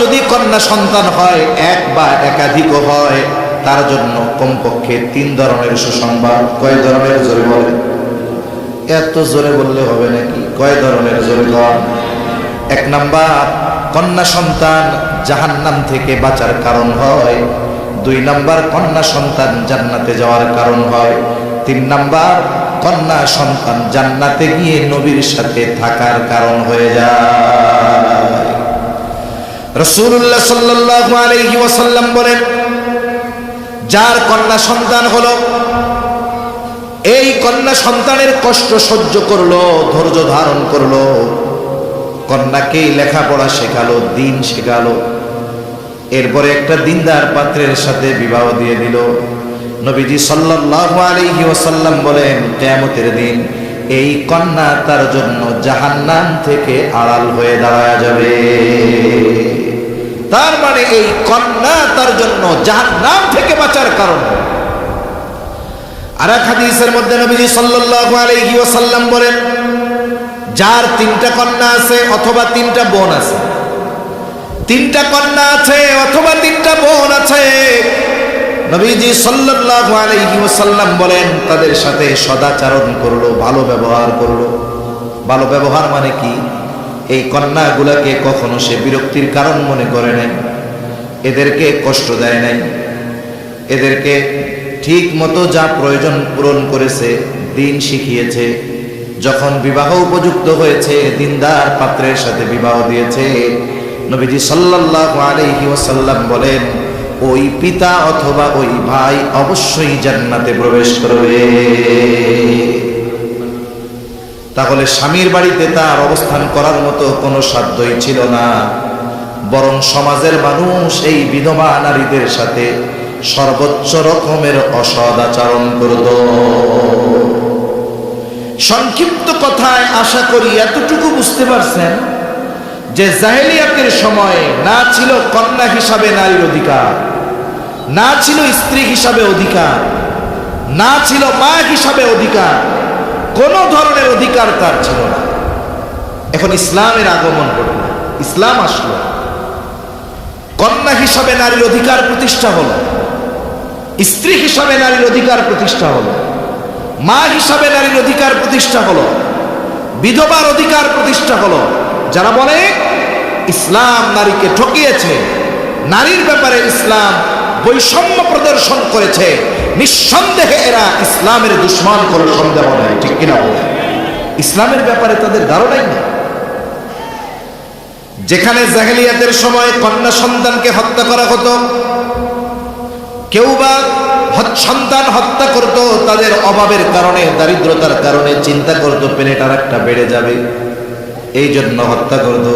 যদি কন্যা সন্তান হয়, এক বা একাধিক হয়, তার জন্য কমপক্ষে তিন ধরনের সুসংবাদ। কয় ধরনের জোরে বলে? এত জোরে বললে হবে নাকি? কয় ধরনের জোরে এক নাম্বার, কন্যা সন্তান জাহান্নাম থেকে বাঁচার কারণ হয়। দুই নাম্বার, কন্যা সন্তান জান্নাতে যাওয়ার কারণ হয়। তিন নাম্বার, কন্যা সন্তান জান্নাতে গিয়ে নবীর সাথে থাকার কারণ হয়ে যায়। রসুল্লাহ সাল্লাল্লাহু আলাইহি ওয়াসাল্লাম বলেন, যার কন্যা সন্তান হলো, এই কন্যা সন্তানের কষ্ট সহ্য করল, ধৈর্য ধারণ করল, কন্যাকে লেখাপড়া শেখালো, দিন শেখালো, এরপরে একটা দিনদার পাত্রের সাথে বিবাহ দিয়ে দিল। নবীজি সাল্লাল্লাহু আলাইহি ওয়াসাল্লাম বলেন, কিয়ামতের দিন এই কন্যা তার জন্য জাহান্নাম থেকে আড়াল হয়ে দাঁড়ায় যাবে। তার মানে এই কন্যা তার জন্য জাহান্নাম থেকে বাঁচার কারণ। আর এক হাদিসের মধ্যে নবীজি সাল্লাল্লাহু আলাইহি ওয়াসাল্লাম বলেন, যার তিনটা কন্যা আছে অথবা তিনটা বোন আছে, তিনটা কন্যা আছে অথবা তিনটা বোন আছে, নবীজি সাল্লাল্লাহু আলাইহি ওয়াসাল্লাম বলেন, তাদের সাথে সদাচরণ করল, ভালো ব্যবহার করল। ভালো ব্যবহার মানে কি? এই কন্যাগুলাকে কখনো সে বিরক্তির কারণ মনে করে নাই। এদেরকে কষ্ট দেয় নাই। এদেরকে ঠিক মতো যা প্রয়োজন পূরণ করেছে, দিন শিখিয়েছে। যখন বিবাহ উপযুক্ত হয়েছে, দিনদার পাত্রের সাথে বিবাহ দিয়েছে। নবীজি সাল্লাল্লাহু আলাইহি ওয়াসাল্লাম বলেন, ওই পিতা অথবা ওই ভাই অবশ্যই জান্নাতে প্রবেশ করবে। তাহলে স্বামীর বাড়িতে তার অবস্থান করার মতো কোনো সাধ্যই ছিল না। বরং সমাজের মানুষ এই বিধবা নারীদের সাথে সর্বোচ্চ রকমের অসদাচরণ করত। সংক্ষিপ্ত কথায় আশা করি এতটুকু বুঝতে পারছেন যে জাহেলিয়াতের সময় না ছিল কন্যা হিসাবে নারীর অধিকার, না ছিল স্ত্রী হিসাবে অধিকার, না ছিল মা হিসাবে অধিকার কোন ধরনের অধিকার তার ছিল না। এখন ইসলামের আগমন ঘটল, ইসলাম আসলো। কন্যা হিসাবে নারীর অধিকার প্রতিষ্ঠা হলো, স্ত্রী হিসাবে নারীর অধিকার প্রতিষ্ঠা হলো, মা হিসাবে নারীর অধিকার প্রতিষ্ঠা হলো, বিধবার অধিকার প্রতিষ্ঠা হলো। যারা বলে, ইসলাম নারীকে ঠকিয়েছে, নারীর ব্যাপারে ইসলাম বৈষম্য প্রদর্শন করেছে নিঃসন্দেহে এরা ইসলামের দুশ্মন করে সন্দেহ নেই, ঠিক কিনা বলে ইসলামের ব্যাপারে তাদের ধারণাই নেই। যেখানে জাহেলিয়াতের সময় কন্যা সন্তানকে হত্যা করা হতো কেউ বা সন্তান হত্যা করত, তাদের অভাবের কারণে, দারিদ্রতার কারণে চিন্তা করত পেলেট আর একটা বেড়ে যাবে এই জন্য হত্যা করত।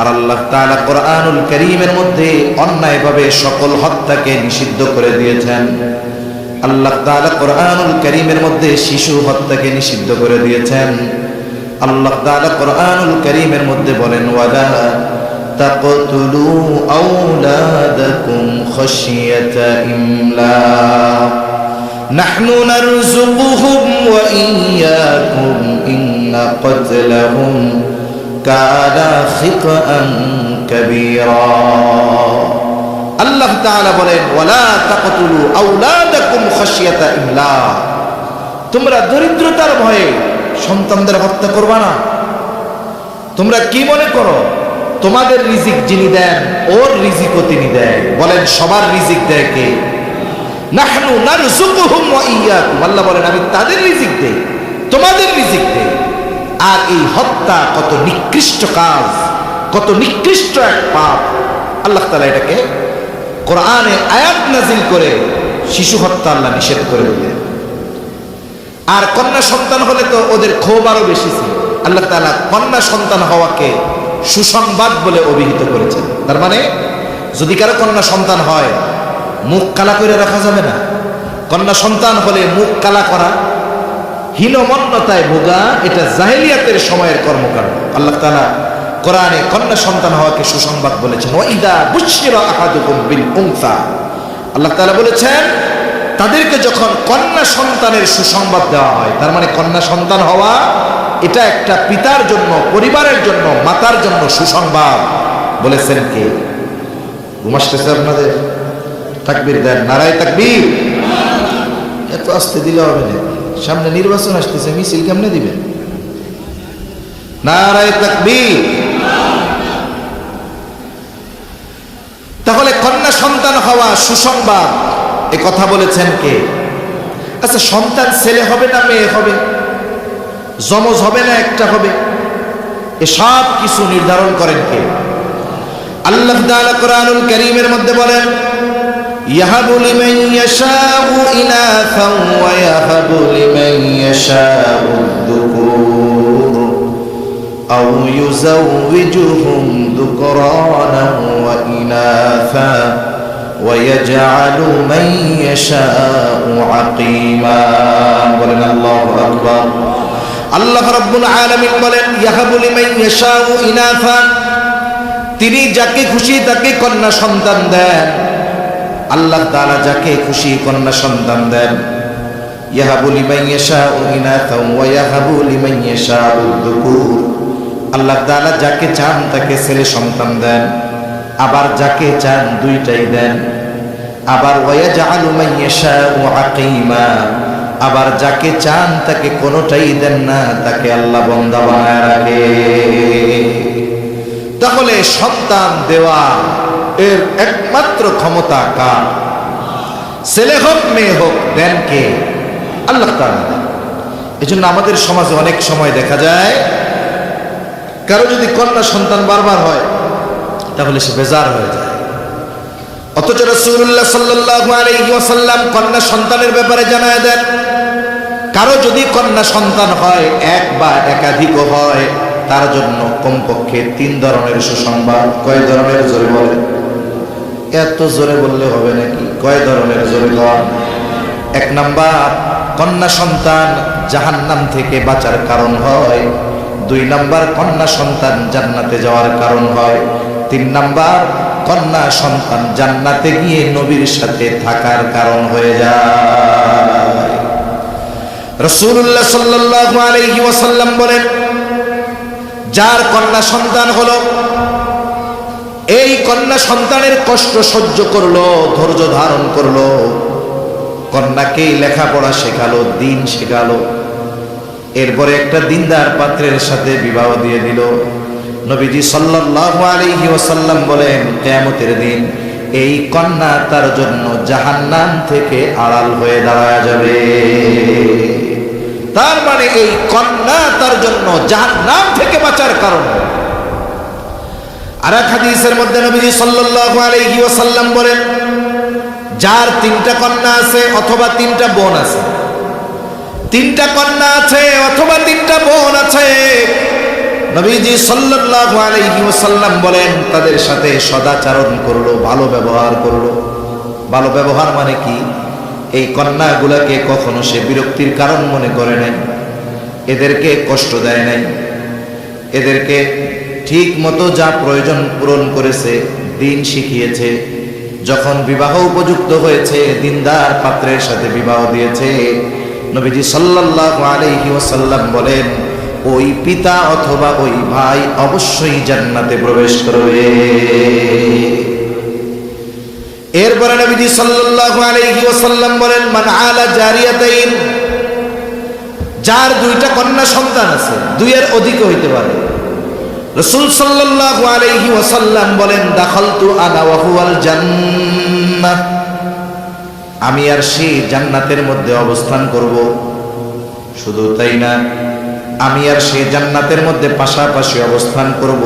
আর আল্লাহ তাআলা কোরআনুল করিমের মধ্যে অন্যায়ভাবে সকল হত্যাকে নিষিদ্ধ করে দিয়েছেন আল্লাহ তাআলা কোরআনুল করিমের মধ্যে শিশু হত্যাকে নিষিদ্ধ করে দিয়েছেন আল্লাহ তাআলা কোরআনুল করিমের মধ্যে বলেন ওয়ালা তাকতুলু আওলাদাকুম খাশিয়াতা ইমলাক نحن نرزقهم وإياكم إن قتلهم كان خطأ كبيرا আল্লাহ তাআলা বলেন ওয়ালা তাকতুলু আওলাদাকুম খাশিয়াতা ইমলাক তোমরা দরিদ্রতার ভয়ে সন্তানদের হত্যা করবা না তোমরা কি মনে করো তোমাদের রিজিক যিনি দেন ওর রিজিকও তিনি দেয় বলেন সবার রিজিক দেয় কে নাহনু নারযুকুহুম ওয়া ইয়্যাকুম আল্লাহ বলেন আমি তাদের রিজিক দেই তোমাদের রিজিক দেই আর এই হত্যা কত নিকৃষ্ট কাজ, কত নিকৃষ্ট এক পাপ। আল্লাহ তাআলা এটাকে কোরআনে আয়াত নাজিল করে শিশু হত্যা আল্লাহ নিষেধ করে দিলেন। আর কন্যা সন্তান হলে তো ওদের ক্ষোভ আরও বেশি ছিল। আল্লাহ তাআলা কন্যা সন্তান হওয়াকে সুসংবাদ বলে অভিহিত করেছেন। তার মানে যদি কারও কন্যা সন্তান হয়, মুখ কালা করে রাখা যাবে না। কন্যা সন্তান হলে মুখ কালা করা হীনমন্যতায় ভোগা, এটা জাহেলিয়াতের সময়ের কর্মকাণ্ড। আল্লাহ তাআলা কোরআনে কন্যা সন্তান হওয়াকে সুসংবাদ বলেছেন, ওয়াইদা বুশিরা আহাদুকুম বিল উনসা। আল্লাহ তাআলা বলেছেন, তাদেরকে যখন কন্যা সন্তানের সুসংবাদ দেওয়া হয়, তার মানে কন্যা সন্তান হওয়া, এটা একটা পিতার জন্য, পরিবারের জন্য, মাতার জন্য সুসংবাদ। বলেছেন কে? ঘুম আসতেছে আপনাদের? তাকবীর দেন, নারায় তাকবীর। এত আসতে দিলে হবে না। সামনে নির্বাচন আসতেছে, মিছিল কেমনে তাকবীর। তাহলে কন্যা সন্তান হওয়া সুসংবাদ। এ কথা বলেছেন কে? আচ্ছা সন্তান ছেলে হবে না মেয়ে হবে? জমজ হবে না একটা হবে? এ সব কিছু নির্ধারণ করেন কে? আল্লাহ কোরআনুল কারীমের মধ্যে বলেন ইয়াহাবু লিমান ইয়াশাউ ইনাথান ওয়া ইয়াহাবু লিমান ইয়াশাউ الذكور أو يزوجهم ذكرانا وإناثا ويجعل من يشاء عقيما বলেন আল্লাহু আকবার আল্লাহ রাব্বুল আলামিন বলেন ইয়াহাবু লিমান ইয়াশাউ ইনাথা তিনি যাকে খুশি তাকে কন্যা সন্তান দেন আল্লাহ তাআলা যাকে খুশি কন্যা সন্তান দেন ওয়া আল্লাহ যাকে চান তাকে ছেলে সন্তান দেন, আবার যাকে চান দুইটাই দেন। আবার আকিমা, আবার যাকে চান তাকে কোনোটাই দেন না, তাকে আল্লাহ বন্দা বানায় রাখে। তাহলে সন্তান দেওয়া এর একমাত্র ক্ষমতা কার? ছেলে হোক, মেয়ে হোক, দেন কে? আল্লাহ দেন। এই জন্য আমাদের সমাজে অনেক সময় দেখা যায়, কারও যদি কন্যা সন্তান বারবার হয়, তাহলে সে বেজার হয়ে যায়। অথচ রাসূলুল্লাহ সাল্লাল্লাহু আলাইহি ওয়াসাল্লাম কন্যা সন্তানের ব্যাপারে জানায় দেন, কারও যদি কন্যা সন্তান হয়, এক বা একাধিকও হয়, তার জন্য কমপক্ষে তিন ধরনের সুসংবাদ, কয় ধরনের জোরে বলে এত জোরে বললে হবে নাকি? কয় ধরনের জোরে এক নাম্বার, কন্যা সন্তান জাহান্নাম থেকে বাঁচার কারণ হয়। দুই নাম্বার, কন্যা সন্তান জান্নাতে যাওয়ার কারণ হয়। তিন নাম্বার, কন্যা সন্তান জান্নাতে গিয়ে নবীর সাথে থাকার কারণ হয়ে যায়। রসুল্লাহ সাল্লাল্লাহু আলাইহি ওয়াসাল্লাম বলেন, যার কন্যা সন্তান হলো এই কন্যা সন্তানের কষ্ট সহ্য করল, ধৈর্য ধারণ করল। কন্যাকে লেখাপড়া শেখালো, দিন শেখালো। এরপরে একটা দিনদার পাত্রের সাথে বিবাহ দিয়ে দিল। নবীজি সাল্লাল্লাহু আলাইহি ওয়াসাল্লাম বলেন, কিয়ামতের দিন এই কন্যা তার জন্য জাহান্নাম থেকে আড়াল হয়ে দাঁড়ায় যাবে। তার মানে এই কন্যা তার জন্য জাহান্নাম থেকে বাঁচার কারণ। আর এক হাদিসের মধ্যে নবীজি সাল্লাল্লাহু আলাইহি ওয়াসাল্লাম বলেন, যার তিনটা কন্যা আছে অথবা তিনটা বোন আছে, তিনটা কন্যা আছে অথবা তিনটা বোন আছে, নবীজি সাল্লাল্লাহু আলাইহি ওয়াসাল্লাম বলেন, তাদের সাথে সদাচরণ করল, ভালো ব্যবহার করল। ভালো ব্যবহার মানে কি? এই কন্যাগুলাকে কখনো সে বিরক্তির কারণ মনে করে নাই, এদেরকে কষ্ট দেয় নাই, এদেরকে ঠিক মতো যা প্রয়োজন পূরণ করেছে, দিন শিখিয়েছে। যখন বিবাহ উপযুক্ত হয়েছে, দিনদার পাত্রের সাথে বিবাহ দিয়েছে। নবীজি সাল্লাল্লাহু আলাইহি ওয়াসাল্লাম বলেন, ওই পিতা অথবা ওই ভাই অবশ্যই জান্নাতে প্রবেশ করবে। এরপরে নবীজি সাল্লাল্লাহু আলাইহি ওয়াসাল্লাম বলেন, মান আলা জারিয়াতাইন, যার দুইটা কন্যা সন্তান আছে, দুইয়ের অধিক হইতে পারে। রাসূল সাল্লাল্লাহু আলাইহি ওয়াসাল্লাম বলেন, দাখালতু আনা ওয়া আমি আর সে জান্নাতের মধ্যে অবস্থান করব। শুধু তাই না, আমি আর সে জান্নাতের মধ্যে পাশাপাশি অবস্থান করব।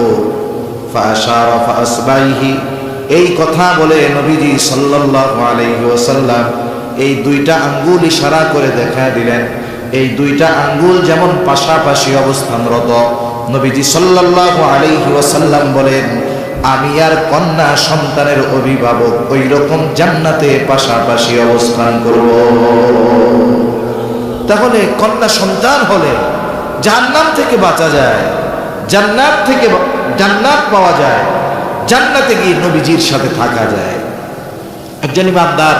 এই কথা বলে নবীজি সাল্লাল্লাহু আলাইহি ওয়াসাল্লাম এই দুইটা আঙ্গুল ইশারা করে দেখা দিলেন। এই দুইটা আঙ্গুল যেমন পাশাপাশি অবস্থানরত নবীজি সাল্লাল্লাহু আলাইহি ওয়াসাল্লাম বলেন, আমি আর কন্যা সন্তানের অভিভাবক ওই রকম জান্নাতে পাশাপাশি অবস্থান করব। তাহলে কন্যা সন্তান হলে জান্নাত থেকে বাঁচা যায়, জান্নাত থেকে জান্নাত পাওয়া যায়, জান্নাতে গিয়ে নবীজির সাথে থাকা যায়। একজন ইমানদার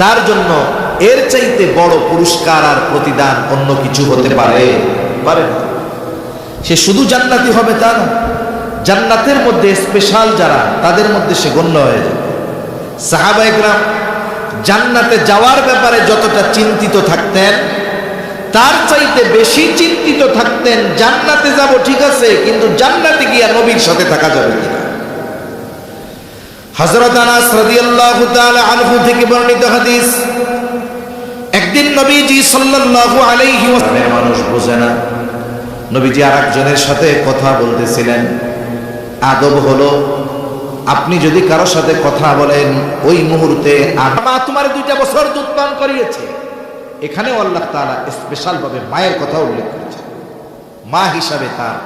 তার জন্য এর চাইতে বড় পুরস্কার আর প্রতিদান অন্য কিছু হতে পারে। পারে না। সে শুধু জান্নাতি হবে তা না, জান্নাতের মধ্যে স্পেশাল যারা, তাদের মধ্যে সে গণ্য হয়ে যায়। সাহাবা জান্নাতে যাওয়ার ব্যাপারে যতটা চিন্তিত থাকতেন, তার চাইতে বেশি চিন্তিত থাকতেন, জান্নাতে যাব ঠিক আছে, কিন্তু জান্নাতে গিয়া নবীর সাথে থাকা যাবে কিনা। তাআলা থেকে বর্ণিত হাদিস, একদিন নবীজি সাল্লাল্লাহু আলাইহি ওয়াসাল্লাম মানুষ বোঝে না। নবীজি আরেকজনের সাথে কথা বলতেছিলেন। আদব হলো, আপনি যদি কারোর সাথে কথা বলেন, ওই মুহূর্তে তোমার দুইটা বছর দুধ পান করিয়েছে। এখানেও আল্লাহ তাআলা স্পেশাল ভাবে মায়ের কথা উল্লেখ করেছে মা হিসাবে তার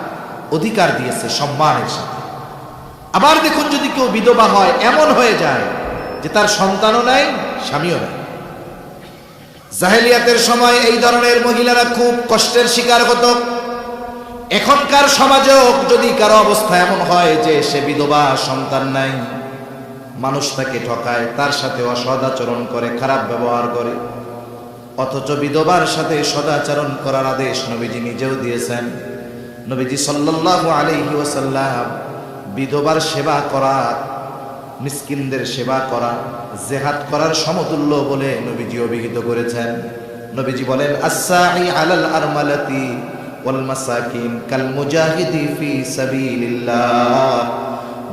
অধিকার দিয়েছে সম্মানের সাথে। আবার দেখুন যদি কেউ বিধবা হয়, এমন হয়ে যায় যে তার সন্তানও নাই, স্বামীও নাই। জাহেলিয়াতের সময় এই ধরনের মহিলারা খুব কষ্টের শিকার হতো। এখনকার সমাজেও যদি কারও অবস্থা এমন হয় যে সে বিধবা, সন্তান নাই, মানুষ তাকে ঠকায়, তার সাথে অসদাচরণ করে, খারাপ ব্যবহার করে, অথচ বিধবার সাথে সদাচরণ করার আদেশ নবীজি নিজেও দিয়েছেন। নবীজি সাল্লাল্লাহু আলাইহি ওয়াসাল্লাম বিধবার সেবা করা, মিসকিনদের সেবা করা, জেহাদ করার সমতুল্য বলে নবীজি অভিহিত করেছেন। নবীজি বলেন আসাই আলাল আরমালাতি ওয়াল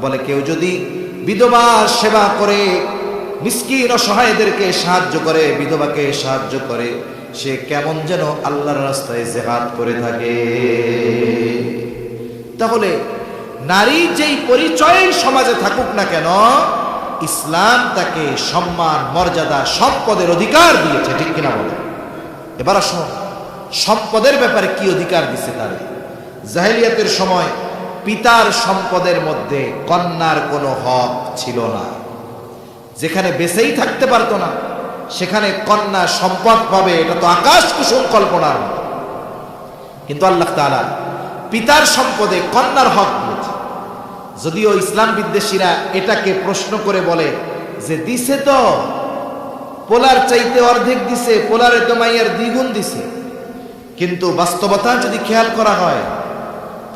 বলে কেউ যদি বিধবার সেবা করে, মিসকিন অসহায়দেরকে সাহায্য করে, বিধবাকে সাহায্য করে, সে কেমন যেন আল্লাহর রাস্তায় জেহাদ করে থাকে। তাহলে নারী যেই পরিচয় সমাজে থাকুক না কেন, ইসলাম তাকে সম্মান, মর্যাদা সম্পদের অধিকার দিয়েছে, ঠিক কিনা বলে? এবার আসুন সম্পদের ব্যাপারে কি অধিকার দিছে তারে? জাহেলিয়াতের সময় পিতার সম্পদের মধ্যে কন্যার কোনো হক ছিল না। যেখানে বেঁচেই থাকতে পারতো না, সেখানে কন্যা সম্পদ পাবে, এটা তো আকাশ কুসুম কল্পনার কিন্তু আল্লাহ তাআলা পিতার সম্পদে কন্যার হক দিয়েছে। যদিও ইসলাম বিদ্বেষীরা এটাকে প্রশ্ন করে বলে যে, দিছে তো, পোলার চাইতে অর্ধেক দিছে, পোলারে তো মাইয়ার দ্বিগুণ দিছে। কিন্তু বাস্তবতা যদি খেয়াল করা হয়,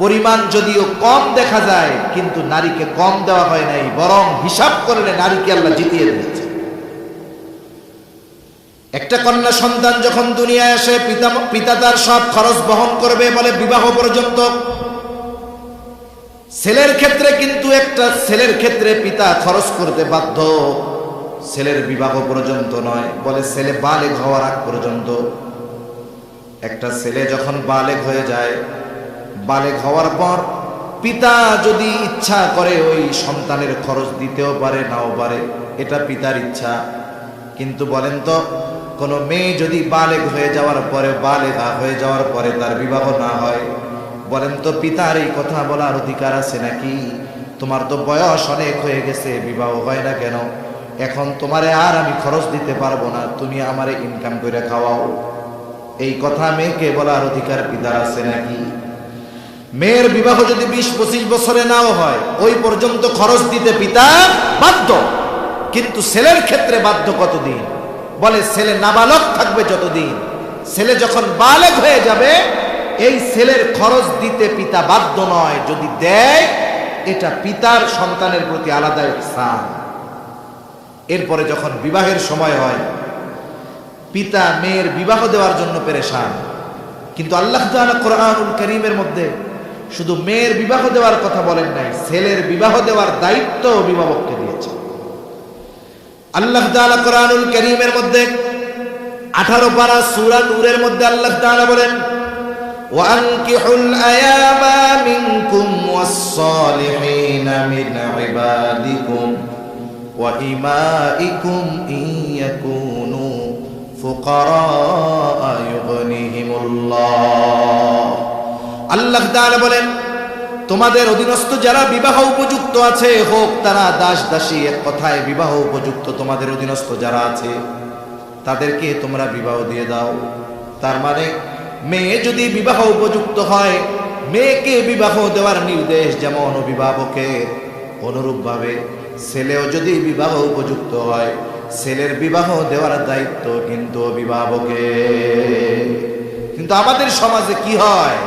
পরিমাণ যদিও কম দেখা যায়, কিন্তু নারীকে কম দেওয়া হয় নাই, বরং হিসাব করলে নারীকে আল্লাহ জিতিয়ে দিয়েছে। একটা কন্যা সন্তান যখন দুনিয়ায় আসে, পিতা পিতা তার সব খরচ বহন করবে বলে বিবাহ পর্যন্ত। ছেলের ক্ষেত্রে কিন্তু একটা ছেলের ক্ষেত্রে পিতা খরচ করতে বাধ্য। ছেলের বিবাহ পর্যন্ত নয়, বলে ছেলে বালেগ হওয়ার আগ পর্যন্ত। একটা ছেলে যখন বালেক হয়ে যায় বালেক হওয়ার পর পিতা যদি ইচ্ছা করে ওই সন্তানের খরচ দিতেও পারে, নাও পারে, এটা পিতার ইচ্ছা। কিন্তু বলেন তো, কোনো মেয়ে যদি বালেক হয়ে যাওয়ার পরে, বালেগা হয়ে যাওয়ার পরে তার বিবাহ না হয়, বলেন তো পিতার এই কথা বলার অধিকার আছে নাকি? তোমার তো বয়স অনেক হয়ে গেছে, বিবাহ হয় না কেন? এখন তোমারে আর আমি খরচ দিতে পারব না, তুমি আমারে ইনকাম করে খাওয়াও। এই কথা মেয়েকে বলার অধিকার পিতার আছে নাকি? মেয়ের বিবাহ যদি বিশ পঁচিশ বছরে নাও হয়, ওই পর্যন্ত খরচ দিতে পিতা বাধ্য। কিন্তু ছেলের ক্ষেত্রে বাধ্য কতদিন? বলে ছেলে নাবালক থাকবে যতদিন। ছেলে যখন বালেক হয়ে যাবে, এই ছেলের খরচ দিতে পিতা বাধ্য নয়, যদি দেয়, এটা পিতার সন্তানের প্রতি আলাদা স্থান এরপরে যখন বিবাহের সময় হয় পিতা মেয়ের বিবাহ দেওয়ার জন্য পেরেশান কিন্তু আল্লাহ তাআলা কোরআনুল করিমের মধ্যে শুধু মেয়ের বিবাহ দেওয়ার কথা বলেন নাই ছেলের বিবাহ দেওয়ার দায়িত্ব অভিভাবককে দিয়েছে আল্লাহ তাআলা কোরআনুল করিমের মধ্যে আঠারো পারা সূরা নূরের মধ্যে আল্লাহ তাআলা বলেন وأنكحوا الأيام منكم والصالحين من عبادكم وإمائكم إن يكونوا ফুকারা আল্লাহ বলেন, তোমাদের অধীনস্থ যারা বিবাহ উপযুক্ত আছে, হোক তারা দাস দাসী এক কথায় বিবাহ উপযুক্ত তোমাদের অধীনস্থ যারা আছে, তাদেরকে তোমরা বিবাহ দিয়ে দাও। তার মানে মেয়ে যদি বিবাহ উপযুক্ত হয়, মেয়েকে বিবাহ দেওয়ার নির্দেশ যেমন অভিভাবকের, অনুরূপভাবে ছেলেও যদি বিবাহ উপযুক্ত হয় ছেলের বিবাহ দেওয়ার দায়িত্ব কিন্তু অভিভাবকের কিন্তু আমাদের সমাজে কি হয়?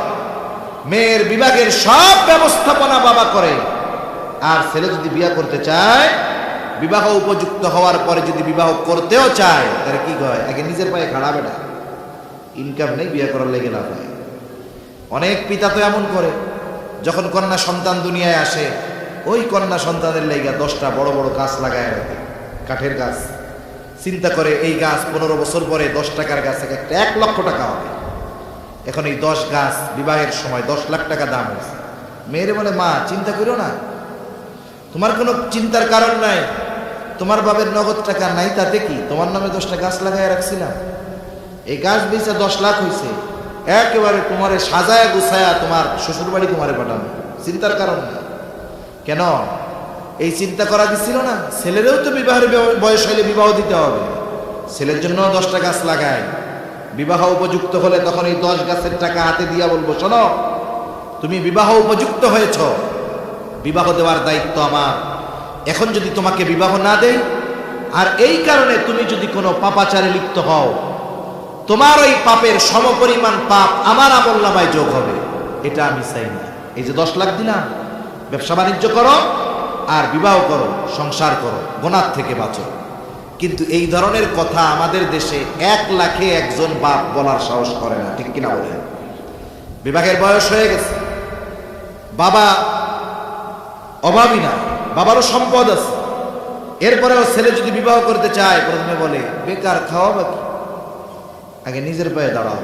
মেয়ের বিভাগের সব ব্যবস্থাপনা বাবা করে। আর ছেলে যদি বিয়ে করতে চায়, বিবাহ উপযুক্ত হওয়ার পরে যদি বিবাহ করতেও চায়, তাহলে কি কয় আগে নিজের পায়ে খাড়াবে না। ইনকাম নেই, বিয়ে করার লেগে লাভ হয়। অনেক পিতা তো এমন করে, যখন কন্যা সন্তান দুনিয়ায় আসে, ওই কন্যা সন্তানের লেগে দশটা বড় বড় গাছ লাগায় কাঠের গাছ। চিন্তা করে এই গাছ পনেরো বছর পরে দশ টাকার গাছ থেকে একটা এক লক্ষ টাকা হবে। এখন এই দশ গাছ বিবাহের সময় দশ লাখ টাকা দাম হয়েছে। মেয়েরে বলে, মা, চিন্তা করো না। তোমার কোনো চিন্তার কারণ নাই। তোমার বাবের নগদ টাকা নাই তাতে কি? তোমার নামে দশটা গাছ লাগাই রাখছিলাম। এই গাছ বেচে দশ লাখ হয়েছে একেবারে তোমারে সাজায় গুছায়া তোমার শ্বশুর বাড়ি তোমারে পাঠানো চিন্তার কারণ কেন? এই চিন্তা করা দিছিল না। ছেলেরও তো বিবাহের বয়স হইলে বিবাহ দিতে হবে। ছেলের জন্য দশটা গাছ লাগায়। বিবাহ উপযুক্ত হলে তখন এই দশ গাছের টাকা হাতে দিয়া বলব, শোনো, তুমি বিবাহ উপযুক্ত হয়েছ। বিবাহ দেওয়ার দায়িত্ব আমার। এখন যদি তোমাকে বিবাহ না দেয় আর এই কারণে তুমি যদি কোনো পাপাচারে লিপ্ত হও, তোমার ওই পাপের সমপরিমাণ পাপ আমার আমল নামায় যোগ হবে। এটা আমি চাই না। এই যে দশ লাখ দিলাম ব্যবসা বাণিজ্য করো আর বিবাহ করো, সংসার করো, গোনার থেকে বাঁচো। কিন্তু এই ধরনের কথা আমাদের দেশে এক লাখে একজন বাপ বলার সাহস করে না, ঠিক কিনা বলেন? বিবাহের বয়স হয়ে গেছে। বাবা অভাবী না, বাবারও সম্পদ আছে। এরপরেও ছেলে যদি বিবাহ করতে চায়, প্রথমে বলে, বেকার খাওয়াবে কি? আগে নিজের পায়ে দাঁড়াও।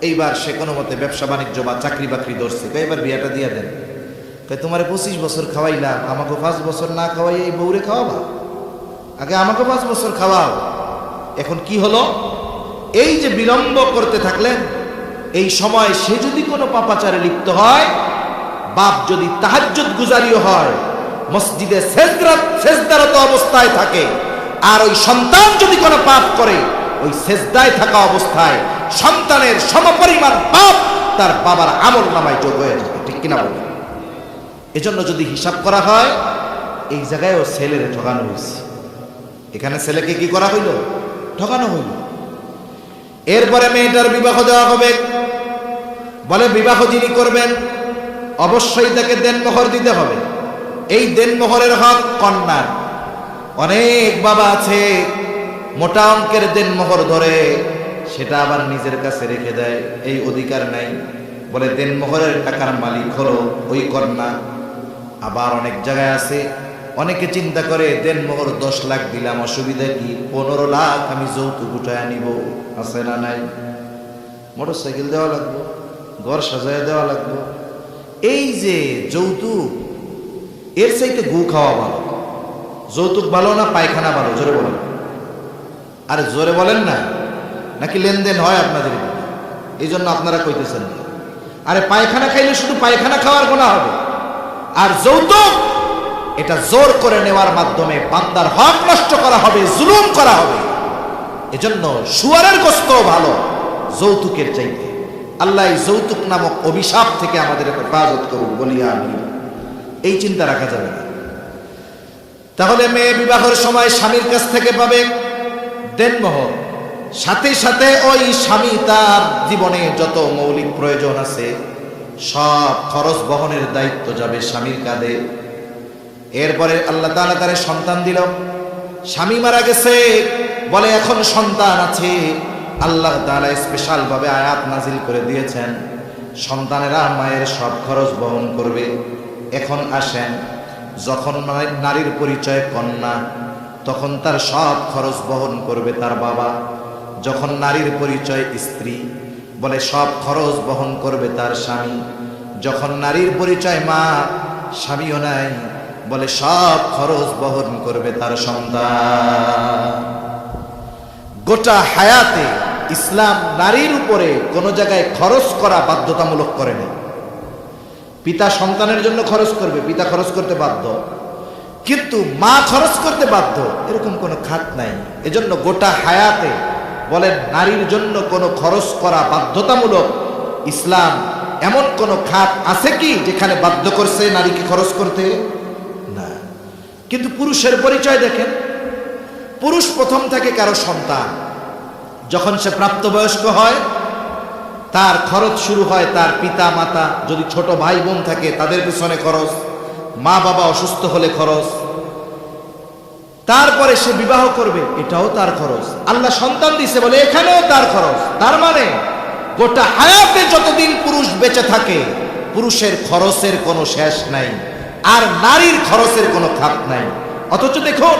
এইবার সে কোনো মতে ব্যবসা বাণিজ্য বা চাকরি বাকরি ধরছে এবার বিয়েটা দিয়ে দেন। তোমারে পঁচিশ বছর খাওয়াইলাম, আমাকে পাঁচ বছর না খাওয়াই এই বউরে খাওয়াবা? আগে আমাকে পাঁচ বছর খাওয়াও। এখন কি হলো? এই যে বিলম্ব করতে থাকলেন, এই সময় সে যদি কোনো পাপাচারে লিপ্ত হয়, বাপ যদি তাহাজ্জুদ গুজারিও হয়, মসজিদে সেজদারত অবস্থায় থাকে, আর ওই সন্তান যদি কোনো পাপ করে, ওই সেজদায় থাকা অবস্থায় সন্তানের সমপরিমাণ পাপ তার বাবার আমল নামায় যোগ হয়ে যাবে। ঠিক কিনা বলবেন এজন্য যদি হিসাব করা হয়, এই জায়গায়ও ছেলের ঠকানো হয়েছে। এখানে ছেলেকে কি করা হইল? ঠকানো হইল। এরপরে মেয়েটার বিবাহ দেওয়া হবে। বলে বিবাহ যিনি করবেন, অবশ্যই তাকে দেনমোহর দিতে হবে। এই দেনমোহরের হক কন্যার। অনেক বাবা আছে, মোটা অঙ্কের দেনমোহর ধরে, সেটা আবার নিজের কাছে রেখে দেয়, এই অধিকার নাই। বলে দেনমোহরের টাকার মালিক হলো ওই কন্যা। আবার অনেক জায়গায় আছে। অনেকে চিন্তা করে দেনমোহর দশ লাখ দিলাম, অসুবিধা কি? পনেরো লাখ আমি যৌতুক উঠায় নিব। আছে না নাই? মোটর সাইকেল দেওয়া লাগবো, ঘর সাজায় দেওয়া লাগবো। এই যে যৌতুক, এর চাইতে গু খাওয়া ভালো। যৌতুক ভালো না পায়খানা ভালো? জোরে বলেন। আরে জোরে বলেন না, নাকি লেনদেন হয় আপনাদের এই জন্য আপনারা কইতেছেন আরে পায়খানা খাইলে শুধু পায়খানা খাওয়ার গোনা হবে। আর যৌতুক, এটা জোর করে নেওয়ার মাধ্যমে বান্দার হক নষ্ট করা হবে, জুলুম করা হবে। এজন্য সুয়ারের গোস্ত ভালো, যৌতুকের চাইতে। আল্লাহ যৌতুক নামক অভিশাপ থেকে আমাদের হেফাজত করুন বলিয়া আমি এই চিন্তা রাখা যাবে না। তাহলে মেয়ে বিবাহের সময় স্বামীর কাছ থেকে পাবে দেনমোহর। সাথে সাথে ওই স্বামী তার জীবনে যত মৌলিক প্রয়োজন আছে সব খরচ বহনের দায়িত্ব যাবে স্বামীর কাঁধে। এরপরে আল্লাহ তাআলা তারে সন্তান দিল। স্বামী মারা গেছে, বলে এখন সন্তান আছে। আল্লাহ তাআলা স্পেশাল ভাবে আয়াত নাজিল করে দিয়েছেন, সন্তানেরা মায়ের সব খরচ বহন করবে। এখন আসেন, যখন নারী- নারীর পরিচয় কন্যা, তখন তার সব খরচ বহন করবে তার বাবা। যখন নারীর পরিচয় স্ত্রী বলে, সব খরচ বহন করবে তার স্বামী। যখন নারীর পরিচয় মা, স্বামীও নাই, বলে, সব খরচ বহন করবে তার সন্তান। গোটা হায়াতে ইসলাম নারীর উপরে কোনো জায়গায় খরচ করা বাধ্যতামূলক করে না। পিতা সন্তানের জন্য খরচ করবে, পিতা খরচ করতে বাধ্য। কিন্তু মা খরচ করতে বাধ্য, এরকম কোনো খাত নাই। এজন্য গোটা হায়াতে বলেন, নারীর জন্য কোনো খরচ করা বাধ্যতামূলক ইসলাম এমন কোন খাত আছে কি যেখানে বাধ্য করছে নারীকে খরচ করতে? না। কিন্তু পুরুষের পরিচয় দেখেন। পুরুষ প্রথম থেকে কারও সন্তান। যখন সে প্রাপ্তবয়স্ক হয়, তার খরচ শুরু হয় তার পিতা মাতা যদি ছোট ভাই বোন থাকে, তাদের পিছনে খরচ। মা বাবা অসুস্থ হলে খরচ। তারপরে সে বিবাহ করবে, এটাও তার খরচ। আল্লাহ সন্তান দিছে বলে এখানেও তার খরচ। তার মানে গোটা হায়াতে যতদিন পুরুষ বেঁচে থাকে, পুরুষের খরচের কোনো শেষ নাই, আর নারীর খরচের কোনো খাপ নাই। অথচ দেখুন